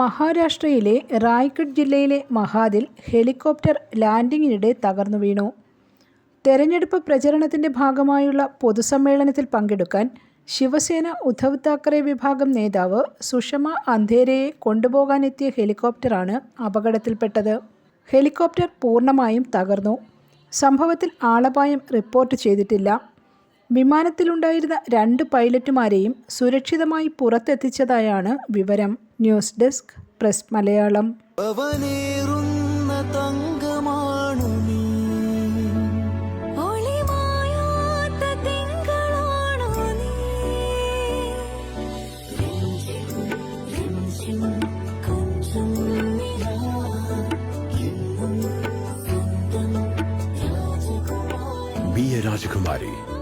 മഹാരാഷ്ട്രയിലെ റായ്ഗഡ് ജില്ലയിലെ മഹാദിൽ ഹെലികോപ്റ്റർ ലാൻഡിങ്ങിനിടെ തകർന്നു വീണു. തെരഞ്ഞെടുപ്പ് പ്രചരണത്തിന്റെ ഭാഗമായുള്ള പൊതുസമ്മേളനത്തിൽ പങ്കെടുക്കാൻ ശിവസേന ഉദ്ധവ് താക്കറെ വിഭാഗം നേതാവ് സുഷമ അന്ധേരയെ കൊണ്ടുപോകാനെത്തിയ ഹെലികോപ്റ്ററാണ് അപകടത്തിൽപ്പെട്ടത്. ഹെലികോപ്റ്റർ പൂർണമായും തകർന്നു. സംഭവത്തിൽ ആളപായം റിപ്പോർട്ട് ചെയ്തിട്ടില്ല. വിമാനത്തിലുണ്ടായിരുന്ന രണ്ട് പൈലറ്റുമാരെയും സുരക്ഷിതമായി പുറത്തെത്തിച്ചതായാണ് വിവരം. News desk press Malayalam. Rajakumari Be a Rajakumari.